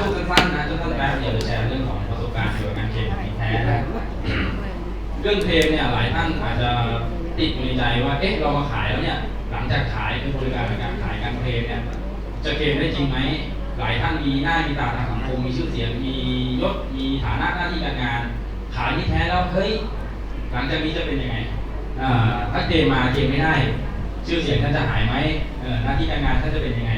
ช่วงสั้นๆนะช่วงสั้นๆแป๊บเดียวจะแชร์เรื่องของประสบการณ์เกี่ยวกับการเคลมมีแท้นะเรื่องเคลมเนี่ยหลายท่านอาจจะติดอยู่ในใจว่าเอ๊ะเรามาขายแล้วเนี่ยหลังจากขายเป็นบริการในการขายการเคลมเนี่ยจะเคลมได้จริงไหมหลายท่านมีหน้ามีตาทางสังคมมีชื่อเสียงมียศมีฐานะหน้าที่การงาน ขายที่แท้แล้วเฮ้ยหลังจากนี้จะเป็นยังไงอ่าถ้าเคลมมาเคลมไม่ได้ ชื่อเสียงท่านจะหายไหมหน้าที่การงานท่านจะเป็นยังไง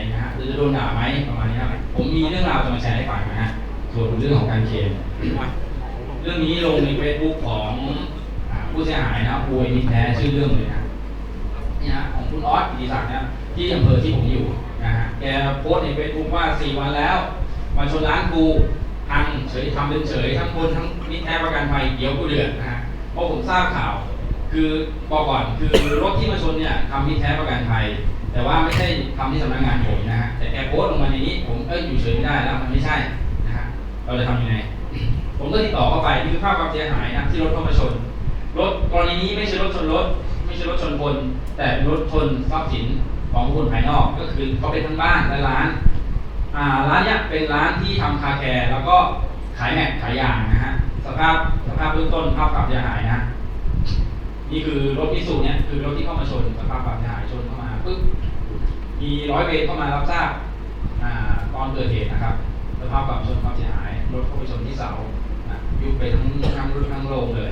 จะโดนด่าไหมประมาณนี้ครับผมมีเรื่องราวจะมาแชร์ให้ฟังนะฮะส่วนเรื่องของการเคลมเรื่องนี้ลงในเฟซบุ๊กของผู้เสียหายนะครับอวยมิตรแท้ชื่อเรื่องเลยนะนี่ฮะของคุณออสกิติศักดิ์นี่ยที่อำเภอที่ผมอยู่นะฮะแกโพสต์ในเฟซบุ๊กว่า4วันแล้วมาชนร้านกูพังเฉยทำเป็นเฉยทั้งคนทั้งนิแท้ประกันภัยเดี๋ยวกูเดือดนะฮะเพราะผมทราบข่าว คือบอกก่อนคือรถที่มาชนเนี่ยทำที่แท้ประกันภัย แต่ว่าไม่ใช่ทำที่สำนักงานผมนะฮะแต่แกโพสต์ลงมาในนี้ ผมเอ้ยอยู่เฉยไม่ได้แล้วมันไม่ใช่นะฮะเราจะทำยังไง ผมก็ติดต่อเข้าไปนี่คือภาพความเสียหายนะที่รถเข้ามาชนรถกรณีนี้ไม่ใช่รถชนรถไม่ใช่รถชนคนแต่เป็นรถชนทรัพย์สินของคคนภายนอกก็คือเขาเป็นทั้งบ้านและร้านอ่าร้านเนี้ยเป็นร้านที่ทำคาแคร์แล้วก็ขายแม็กขายยางนะฮะสภาพสภาพเบื้องต้นภาพความเสียหายนะนี่คือรถพิสูจน์เนี่ยคือรถที่เข้ามาชนสภาพความเสียหายชนเข้ามาปึ๊บ มีร้อยเวรเข้ามารับทราบตอนเกิดเหตุนะครับสภาพความชนความเสียหายรถเข้าไปชนที่เสายุบไปทั้งทั้งรถทั้งโรงเลย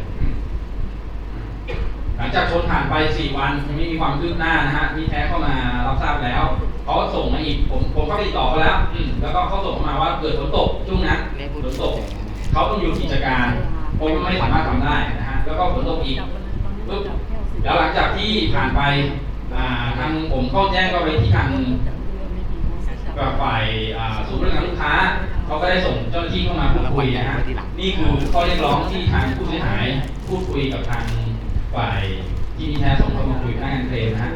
หลังจากชนผ่านไป4วันยังไม่มีความคืบหน้านะฮะมีแท้เข้ามารับทราบแล้วเขาก็ส่งมาอีกผมผมเข้าไปติดต่อเขาแล้วแล้วก็เขาส่งเข้ามาว่าเกิดฝนตกช่วงนั้นฝนตกเขาต้องอยู่กิจการผมไม่สามารถทำได้นะฮะแล้วก็ฝนตกอีกปุ๊บแล้วหลังจากที่ผ่านไป ทางผมเข้าแจ้งก็ไปที่ทางกับฝ่ายศูนย์บริการลูกค้าเขาก็ได้ส่งเจ้าหน้าที่เข้ามาพูดคุยนะฮะนี่คือข้อเรียกร้องที่ทางผู้เสียหายพูดคุยกับทางฝ่ายที่มีแท้ส่งเข้ามาคุยกับพนักงานเคลมนะฮะ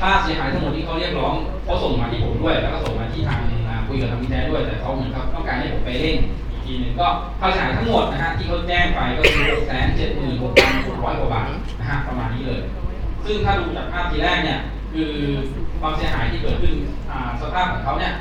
ค่าเสียหายทั้งหมดที่เขาเรียกร้องเขาส่งมาที่ผมด้วย แล้วก็ส่งมาที่ทางคุยกับทางมีแท้ด้วย แต่เขาเหมือนกับต้องการให้ผมไปเร่งอีกทีหนึ่งก็ค่าเสียหายทั้งหมดนะฮะที่เขาแจ้งไปก็คือ6 7 6 6 0 0กว่าบาทนะฮะประมาณนี้เลย ซึ่งถ้าดูจากภาพทีแรกเนี่ย คือความเสียหายที่เกิดขึ้นสภาพของเขาเนี่ย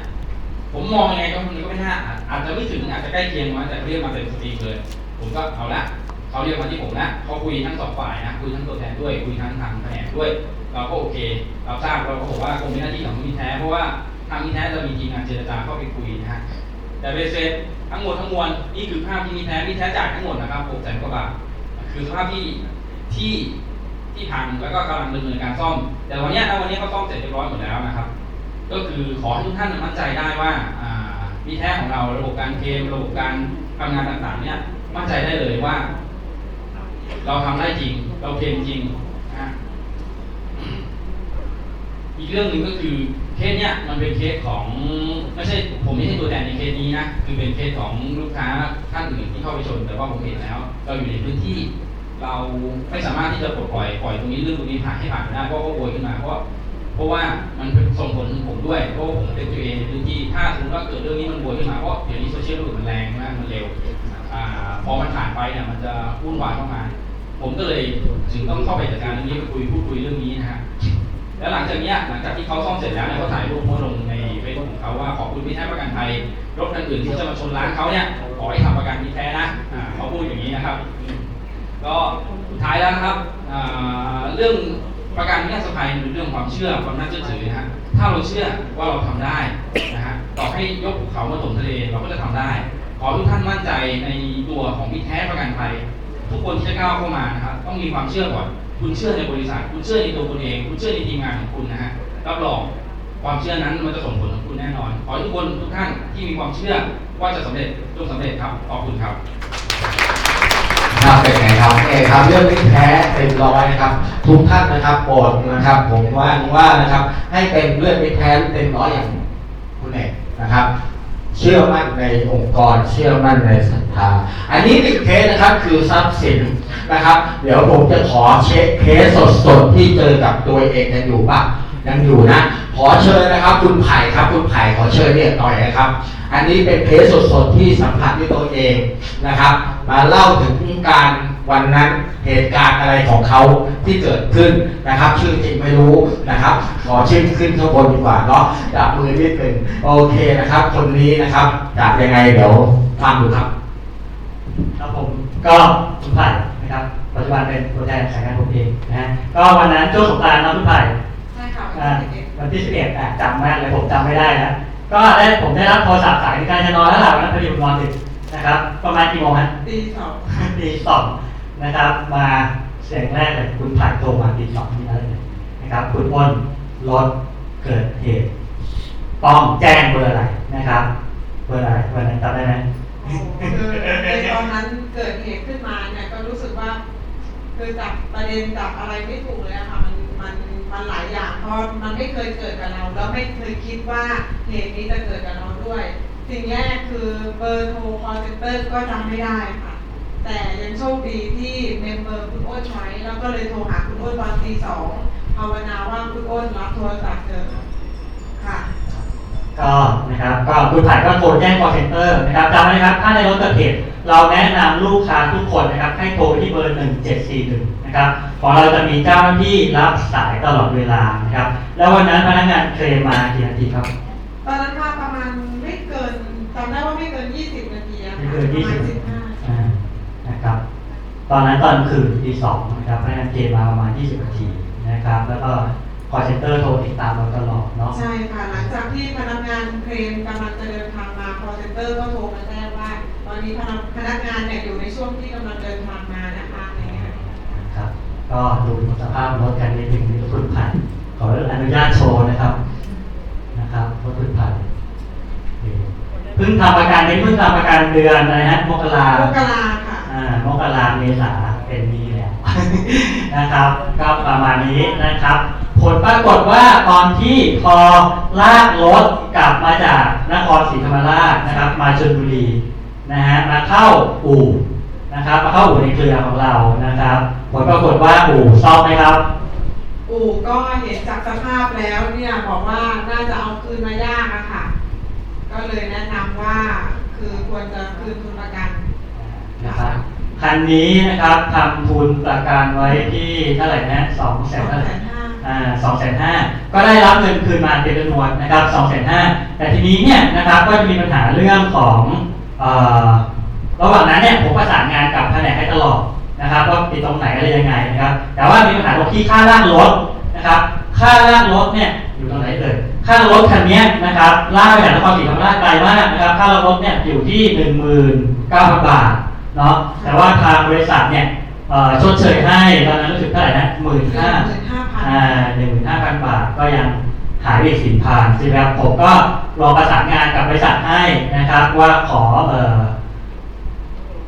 ผมมองยังไงก็มันก็ไม่น่าอาจจะไม่ถึงอาจจะใกล้เคียงมาแต่เรียกมาเต็มสตรีเลยผมก็เอาละเขาเรียกมาที่ผมละเขาคุยทั้งสองฝ่ายนะคุยทั้งตัวแทนด้วยคุยทั้งทางแผนกด้วย เราก็โอเค เราทราบเราก็บอกว่าคงเป็นหน้าที่ของมิแท้เพราะว่าทางมิแท้จะมีทีมงานเจรจาเข้าไปคุยนะฮะแต่เบสเซทั้งหมดทั้งมวลนี่คือภาพที่มิแท้มิแท้จ่ายทั้งหมดนะครับหกแสนกว่าบาทคือสภาพที่ที่ ที่พังแล้วก็กำลังดำเนินการซ่อม แต่วันนี้ยณวันนี้เขาซ่อมเสร็จเรียบร้อยหมดแล้วนะครับ ก็คือขอให้ทุกท่านมั่นใจได้ว่าอ่ามิแท้ของเราระบบการเคมระบบการทำงานต่างๆ เนี่ยมั่นใจได้เลยว่า เราทำได้จริง เราเคลมจริงนะอีกเรื่องหนึ่งก็คือเคสเนี้ยมันเป็นเคสของไม่ใช่ผมไม่ใช่ตัวแทนในเคสนี้นะคือเป็นเคสของลูกค้าท่านอื่นที่เข้าไปชนแต่ว่าผมเห็นแล้ว เราอยู่ในพื้นที่ เราไม่สามารถที่จะปลดปล่อยปล่อยตรงนี้เรื่องตรงนี้ผ่านให้ผ่านได้เพราะเขาโวยขึ้นมาเพราะเพราะว่ามันส่งผลถึงผมด้วยเพราะผมเป็นตัวเองในพื้นที่ถ้าสมมติว่าเกิดเรื่องนี้มันโวยขึ้นมาเพราะเดี๋ยวนี้โซเชียลมันแรงมากมันเร็วอพอมันผ่านไปเนี่ยมันจะวุ่นวายเข้ามาผมก็เลยจึงต้องเข้าไปจัดการเรื่องนี้ไปคุยพูดคุยเรื่องนี้นะฮะแล้วหลังจากนี้หลังจากที่เขาซ่อมเสร็จแล้วเนี่ยเขาถ่ายรูปโพสลงในเฟซบุ๊กของเขาว่าขอบคุณพี่แท้ประกันภัยรถคันอื่นที่จะมาชนร้านเขาเนี่ยขอให้ทำประกันพี่แท้นะเขาพูดอย่างนี้นะครับ ก็สุดท้ายแล้วนะครับเรื่องประกันวินาศภัยเป็นเรื่องความเชื่อความน่าเชื่อถือนะฮะถ้าเราเชื่อว่าเราทำได้นะฮะต่อให้ยกภูเขามาถมทะเลเราก็จะทำได้ ขอทุกท่านมั่นใจในตัวของพี่แท้ประกันภัยทุกคนที่จะก้าวเข้ามานะครับต้องมีความเชื่อก่อนคุณเชื่อในบริษัท คุณเชื่อในตัวคุณเอง คุณเชื่อในทีมงานของคุณนะฮะรับรองความเชื่อนั้นมันจะส่งผลกับคุณแน่นอน ขอทุกคนทุกท่านที่มีความเชื่อว่าจะสำเร็จจงสำเร็จครับขอบคุณครับ ครับเป็นไงครับโอเคครับเรื่องนี้แท้เต็มร้อยนะครับ ทุกท่านนะครับโปรดนะครับ ผมว่าว่านะครับ ให้เป็นเรื่องไม่แท้เต็มร้อยอย่างคุณเอกนะครับ เชื่อมั่นในองค์กร เชื่อมั่นในศรัทธาอันนี้หนึ่งเคสนะครับคือทรัพย์สินนะครับ เดี๋ยวผมจะขอเช็คเคสสดๆที่เจอกับตัวเองยังอยู่ปะยังอยู่นะ ขอเชิญนะครับ คุณไผ่ครับ คุณไผ่ขอเชิญเนี่ยหน่อยนะครับ อันนี้เป็นเคสสดๆที่สัมผัสด้วยตัวเองนะครับ มาเล่าถึงการวันนั้นเหตุการณ์อะไรของเขาที่เกิดขึ้นนะครับ ชื่อจริงไม่รู้นะครับขอชื่อขึ้นข้างบนดีกว่าเนาะจับมือนิดหนึ่งโอเคนะครับ คนนี้นะครับจะยังไงเดี๋ยวฟังดูครับครับผมก็คุณไผ่นะครับปัจจุบันเป็นตัวแทนสายงานผมเองนะฮะก็วันนั้นช่วงสงกรานต์นะคุณไผ่ใช่ค่ะอ่าวันที่11อะจำแม่นเลยผมจำไม่ได้นะ ก็ได้ผมได้รับโทรศัพท์สายในการจะนอนแล้วล่ะวันนั้นพอดีผมนอนดึกนะครับ ประมาณกี่โมงฮะตีสองตีสองนะครับ มาเสียงแรกเลยคุณไผ่โทรมาตีสองนี่อะไรเลยนะครับคุณอ้นรถเกิดเหตุต้องแจ้งเบอร์อะไรนะครับเบอร์อะไรวันนั้นจำได้ไหมคือในตอนนั้นเกิดเหตุขึ้นมาเนี่ยก็รู้สึกว่า คือจับประเด็นจับอะไรไม่ถูกเลยอะค่ะมันมัน มันหลายอย่างเพราะมันไม่เคยเกิดกับเรา แล้วไม่เคยคิดว่าเหตุนี้จะเกิดกับเราด้วย สิ่งแรกคือเบอร์โทรคอลเซ็นเตอร์ก็จำไม่ได้ค่ะ แต่ยังโชคดีที่เมมเบอร์คุณอ้นไว้แล้วก็เลยโทรหาคุณอ้นตอนตีสองภาวนาว่าคุณอ้นรับโทรศัพท์เจอค่ะก็นะครับก็คุณถ่ายก็โทรแจ้ง call center นะครับจำไว้นะครับ ถ้าในรถเกิดเหตุเราแนะนำลูกค้าทุกคนนะครับ ให้โทรไปที่เบอร์ 1741 นะครับของเราจะมีเจ้าหน้าที่รับสายตลอดเวลานะครับ แล้ววันนั้นพนักงานเคลมมากี่นาทีครับ ตอนนั้นมาประมาณไม่เกินจำได้ว่าไม่เกิน 20 นาทีอะไม่ค่ะเกินประมาณ20 15อ่านะครับ ตอนนั้นตอนคืนตีสองนะครับพนักงานเคลมมาประมาณ 20 นาทีนะครับ แล้วก็ call center โทรติดตามเราตลอดเนาะ ใช่ค่ะ หลังจากที่พนักงานเครนกำลังจะเดินทางมา call center ก็โทรมาแจ้งว่า ตอนนี้พนักพนักงานเนี่ยอยู่ในช่วงที่กำลังเดินทางมานะคะอะไรเงี้ย ครับ ก็ดูสภาพรถกันนิดหนึ่งรถพื้นผ่านขออนุญาตโชว์นะครับนะครับรถพื้นผ่านนี่เพิ่งทำประกันนี้เพิ่งทำประกันเดือนอะไรฮะมกรามกราค่ะอ่ามกราเมษาเป็นนี้แล้วนะครับ ก็ประมาณนี้นะครับ ผลปรากฏว่าตอนที่พอลากรถกลับมาจากนครศรีธรรมราชนะครับ มาชลบุรีนะฮะมาเข้าอู่ นะครับมาเข้าอู่ในเครือของเรานะครับผลปรากฏว่าอู่ซ่อมไหมครับ อู่ก็เห็นจากสภาพแล้วเนี่ยบอกว่าน่าจะเอาคืนมายากอะค่ะ ก็เลยแนะนำว่าคือควรจะคืนทุนประกัน นะครับคันนี้นะครับทำทุนประกันไว้ที่เท่าไหร่นะสองแสน2 5 0 0 0 อ่าสองแสนห้าก็ได้รับเงินคืนมาเป็นจำนวนนะครับสองแสนห้าแต่ทีนี้เนี่ยนะครับก็จะมีปัญหาเรื่องของเอ่อ ระหว่างนั้นเนี่ยผมประสานงานกับแผนกให้ตลอดนะครับว่าติดตรงไหนอะไรยังไงนะครับ แต่ว่ามีปัญหาตรงที่ค่าลากรถนะครับ ค่าลากรถเนี่ยอยู่ตรงไหนเอ่ยค่ารถคันเนี้ยนะครับลากไปจากนครศรีธรรมราชไกลมากนะครับค่ารถเนี่ยอยู่ที่หนึ่งหมื่นเก้าพันบาทเนาะแต่ว่าทางบริษัทเนี่ยเอ่อชดเชยให้ตอนนั้นรู้สึกเท่าไหร่นะหมื่นห้า15,000อ่าหนึ่งหมื่นห้าพันบาทก็ยังหายไปอีกสี่พันใช่ไหมครับผมก็ลองประสานงานกับบริษัทให้นะครับว่าขอเอ่อ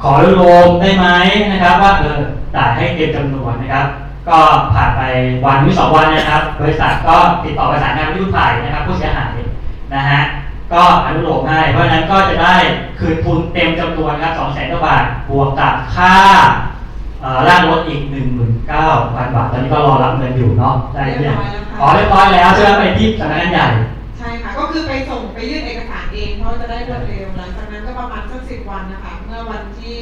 ขอรวมได้ไหมนะครับ ว่าเออจ่ายให้เต็มจำนวนนะครับ ก็ผ่านไปวันหรือสองวันนะครับ บริษัทก็ติดต่อประสานงานผู้ถ่ายนะครับ ผู้เสียหายนะฮะก็อนุโลมให้ เพราะฉะนั้นก็จะได้คืนทุนเต็มจำนวนครับสองแสนกว่าบาทบวกกับค่าเอ่อร่างรถอีก19,000 บาท ตอนนี้ก็รอรับเงินอยู่เนาะได้หรือยังเรียบร้อยแล้วค่ะอ๋อเรียบร้อยแล้วใช่ไหมไปที่สำนักงานใหญ่ใช่ ค่ะก็คือไปส่งไปยื่นเอกสารเองเพราะจะได้รวดเร็วหลังจากนั้นก็ประมาณสักสิบวันนะคะ เมื่อวันที่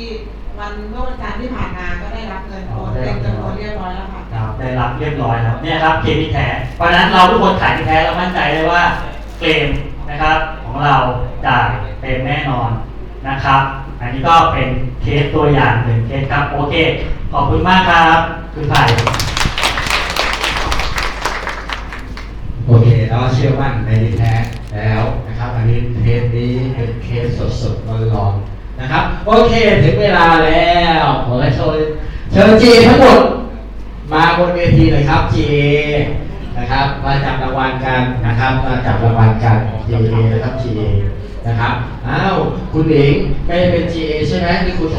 วันเมื่อวันจันทร์ที่ผ่านมาก็ได้รับเงินโอนเต็มจำนวนเรียบร้อยแล้วค่ะครับได้รับเรียบร้อยแล้วเนี่ยครับเคมีแท้เพราะฉะนั้นเราทุกคนขายที่แท้เรามั่นใจเลยว่าเคลมนะครับของเราจ่ายเต็มแน่นอนนะครับ อันนี้ก็เป็นเคสตัวอย่างหนึ่งเคสครับโอเค ขอบคุณมากครับคุณไผ่โอเคแล้วเชื่อมั่นในดีแท้ แล้วนะครับ อันนี้เทปนี้เป็นเคสสดๆร้อนๆนะครับ โอเคถึงเวลาแล้วขอให้เชิญเชิญจีทั้งหมด มาบนเวทีเลยครับจีนะครับมาจับรางวัลกันนะครับมาจับรางวัลกันจีนะครับจีนะครับอ้าวคุณหญิงไม่เป็น GA ใช่ไหมที่คุณ